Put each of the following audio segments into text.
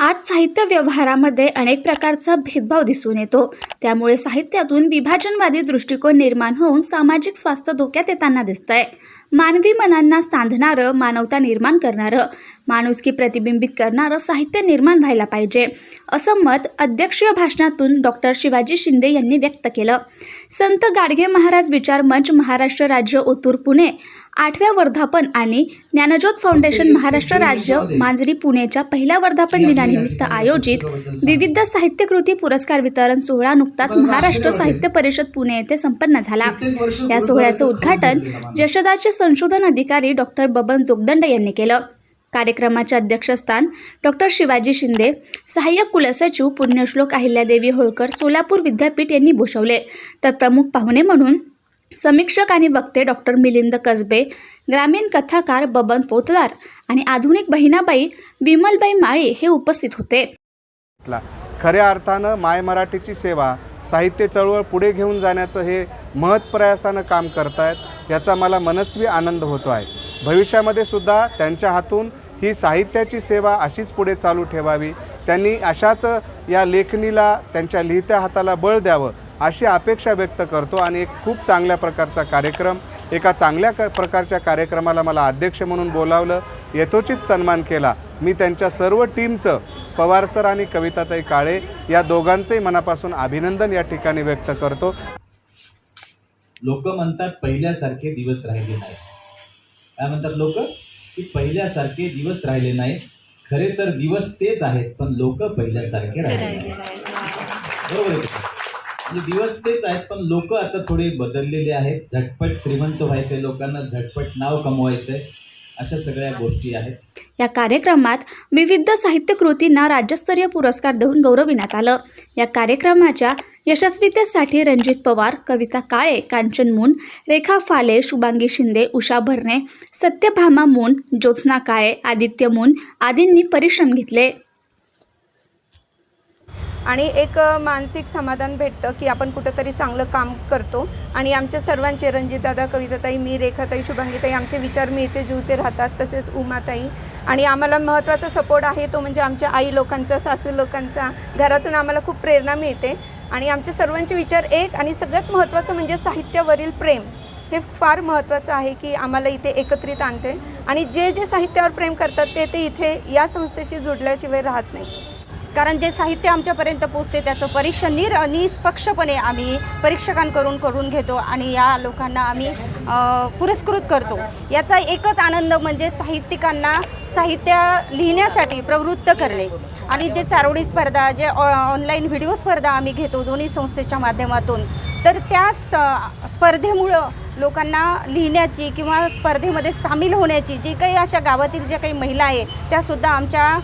आज साहित्य व्यवहारामध्ये अनेक प्रकारचा भेदभाव दिसून येतो. त्यामुळे साहित्यातून विभाजनवादी दृष्टिकोन निर्माण होऊन सामाजिक स्वास्थ्य धोक्यात येताना दिसतंय. मानवी मनांना सांधणारं मानवता निर्माण करणारं माणुसकी प्रतिबिंबित करणारं साहित्य निर्माण व्हायला पाहिजे असं मत अध्यक्षीय भाषणातून डॉक्टर शिवाजी शिंदे यांनी व्यक्त केलं. संत गाडगे महाराज विचार मंच महाराष्ट्र राज्य ओतूर पुणे आठव्या वर्धापन आणि ज्ञानज्योत फाउंडेशन महाराष्ट्र राज्य मांजरी पुणेच्या पहिल्या वर्धापन दिनानिमित्त आयोजित विविध साहित्यकृती पुरस्कार वितरण सोहळा नुकताच महाराष्ट्र साहित्य परिषद पुणे येथे संपन्न झाला. या सोहळ्याचं उद्घाटन यशदाचे संशोधन अधिकारी डॉक्टर बबन जोगदंड यांनी केलं. कार्यक्रमाचे अध्यक्षस्थान डॉक्टर शिवाजी शिंदे सहाय्यक कुलसचिव पुण्यश्लोक अहिल्यादेवी होळकर सोलापूर विद्यापीठ यांनी भूषवले. तर प्रमुख पाहुणे म्हणून समीक्षक आणि वक्ते डॉक्टर मिलिंद कसबे ग्रामीण कथाकार बबन पोतदार आणि आधुनिक बहिणाबाई विमलबाई माळी हे उपस्थित होते. खऱ्या अर्थानं माय मराठीची सेवा साहित्य चळवळ पुढे घेऊन जाण्याचं हे महत्प्रयासानं काम करतायत याचा मला मनस्वी आनंद होतो आहे. भविष्यामध्ये सुद्धा त्यांच्या हातून ही साहित्याची सेवा अशीच पुढे चालू ठेवावी. त्यांनी अशाच या लेखणीला त्यांच्या लिहित्या हाताला बळ द्यावं अशी अपेक्षा व्यक्त करतो आणि एक खूप चांगल्या प्रकारचा कार्यक्रम एका चांगल्या क प्रकारच्या कार्यक्रमाला मला अध्यक्ष म्हणून बोलावलं यथोचित सन्मान केला. मी त्यांच्या सर्व टीमचं पवार सर आणि कविताताई काळे या दोघांचंही मनापासून अभिनंदन या ठिकाणी व्यक्त करतो. लोक म्हणतात पहिल्यासारखे दिवस राहिले नाही काय म्हणतात लोक? की पहिल्यासारखे दिवस राहिले नाहीत. खरे तर दिवस तेच आहेत पण लोक पहिल्यासारखे राहिले बरोबर आहे दिवस तेच आहेत पण लोक आता थोडे बदललेले आहेत. झटपट श्रीमंत व्हायचे लोकांना झटपट नाव कमवायचंय अशा सगळ्या गोष्टी आहेत. या कार्यक्रमात विविध साहित्य कृतींना राज्यस्तरीय पुरस्कार देऊन गौरविण्यात आलं. या कार्यक्रमाच्या यशस्वीतेसाठी रणजित पवार कविता काळे कांचन मून रेखा फाले शुभांगी शिंदे उषा भरणे सत्यभामा मून ज्योत्स्ना काळे आदित्य मून आदींनी परिश्रम घेतले. आणि एक मानसिक समाधान भेटतं की आपण कुठंतरी चांगलं काम करतो. आणि आमच्या सर्वांचे रणजितदादा कविताताई मी रेखाताई शुभांगीताई आमचे विचार मिळते जुळते राहतात तसेच उमाताई. आणि आम्हाला महत्त्वाचा सपोर्ट आहे तो म्हणजे आमच्या आई लोकांचा सासू लोकांचा. घरातून आम्हाला खूप प्रेरणा मिळते. आणि आमचे सर्वांचे विचार एक आणि सगळ्यात महत्त्वाचं म्हणजे साहित्यावरील प्रेम. हे फार महत्त्वाचं आहे की आम्हाला इथे एकत्रित आणते. आणि जे जे साहित्यावर प्रेम करतात ते ते इथे या संस्थेशी जुडल्याशिवाय राहत नाही. कारण जे साहित्य आमच्यापर्यंत पोचते त्याचं परीक्षण निर निष्पक्षपणे आम्ही परीक्षकांकडून करून घेतो आणि या लोकांना आम्ही पुरस्कृत करतो. याचा एकच आनंद म्हणजे साहित्यिकांना साहित्य लिहिण्यासाठी प्रवृत्त करणे. आणि जे चारोळी स्पर्धा जे ऑ- ऑनलाईन व्हिडिओ स्पर्धा आम्ही घेतो दोन्ही संस्थेच्या माध्यमातून तर त्या स स्पर्धेमुळं लोकांना लिहिण्याची किंवा स्पर्धेमध्ये सामील होण्याची जी काही अशा गावातील ज्या काही महिला आहे त्यासुद्धा आमच्या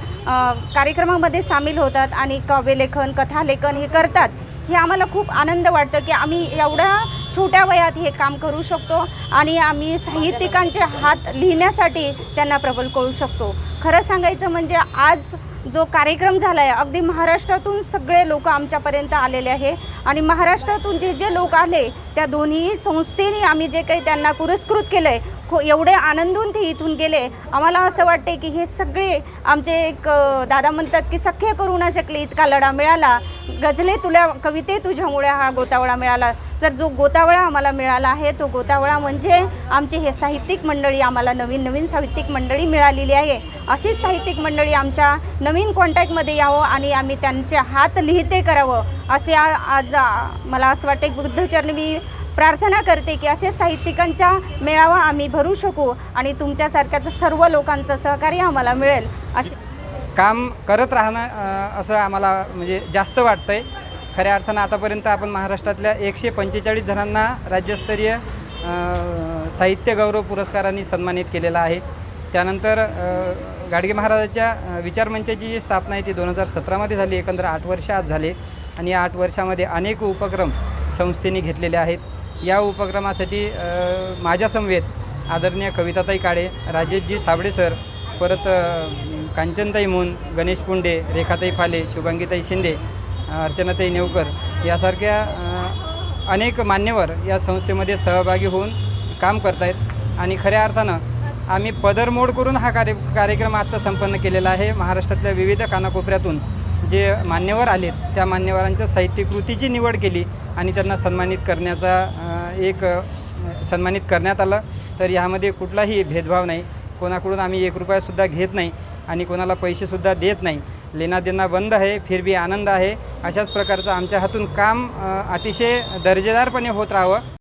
कार्यक्रमामध्ये सामील होतात आणि काव्यलेखन कथालेखन हे करतात. हे आम्हाला खूप आनंद वाटतं की आम्ही एवढ्या छोट्या वयात हे काम करू शकतो आणि आम्ही साहित्यिकांचे हात लिहिण्यासाठी त्यांना प्रबल कळू शकतो. खरं सांगायचं म्हणजे आज जो कार्यक्रम झाला आहे अगदी महाराष्ट्रातून सगळे लोक आमच्यापर्यंत आलेले आहे आणि महाराष्ट्रातून जे जे लोक आले त्या दोन्ही संस्थेने आम्ही जे काही त्यांना पुरस्कृत केलं आहे खो एवढे आनंदून ते इथून गेले. आम्हाला असं वाटते की हे सगळे आमचे एक दादा म्हणतात की सख्य करू न शकले इतका लढा मिळाला. गझले तुला कविते तुझ्यामुळे हा गोतावळा मिळाला. जर जो गोतावळा आम्हाला मिळाला आहे तो गोतावळा म्हणजे आमचे हे साहित्यिक मंडळी आम्हाला नवीन नवीन साहित्यिक मंडळी मिळालेली आहे. अशीच साहित्यिक मंडळी आमच्या नवीन कॉन्टॅक्टमध्ये यावं आणि आम्ही त्यांचे हात लिहिते करावं असे आज मला असं वाटतं की बुद्धचरणी मी प्रार्थना करते की असे साहित्यिकांचा मेळावा आम्ही भरू शकू आणि तुमच्यासारख्याचं सर्व लोकांचं सहकार्य आम्हाला मिळेल. असे काम करत राहणं असं आम्हाला म्हणजे जास्त वाटतं आहे खऱ्या अर्थानं आतापर्यंत आपण महाराष्ट्रातल्या एकशे पंचेचाळीस जणांना राज्यस्तरीय साहित्य गौरव पुरस्कारांनी सन्मानित केलेला आहे. त्यानंतर गाडगे महाराजाच्या विचारमंचाची जी स्थापना आहे ती दोन हजार सतरामध्ये झाली. एकंदर आठ वर्ष आज झाले आणि या आठ वर्षामध्ये अनेक उपक्रम संस्थेने घेतलेले आहेत. या उपक्रमासाठी माझ्यासमवेत आदरणीय कविताताई काळे राजेशजी साबळे सर परत कांचनताई मुन गणेश पुंडे रेखाताई फाले शुभांगीताई शिंदे अर्चनाताई नेवकर यासारख्या अनेक मान्यवर या संस्थेमध्ये सहभागी होऊन काम करत आहेत आणि खऱ्या अर्थानं आम्ही पदरमोड करून हा कार्य कार्यक्रम आजचा संपन्न केलेला आहे. महाराष्ट्रातल्या विविध कानाकोपऱ्यातून जे मान्यवर आलेत त्या मान्यवरांच्या साहित्यकृतीची निवड केली आणि त्यांना सन्मानित करण्याचा एक सन्मानित करण्यात आलं. तर यामध्ये कुठलाही भेदभाव नाही. कोणाकडून आम्ही एक रुपयासुद्धा घेत नाही आणि कोणाला पैसेसुद्धा देत नाही. लेना देना बंद आहे फिर भी आनंद आहे. अशाच प्रकारचं आमच्या हातून काम अतिशय दर्जेदारपणे होत राहावं.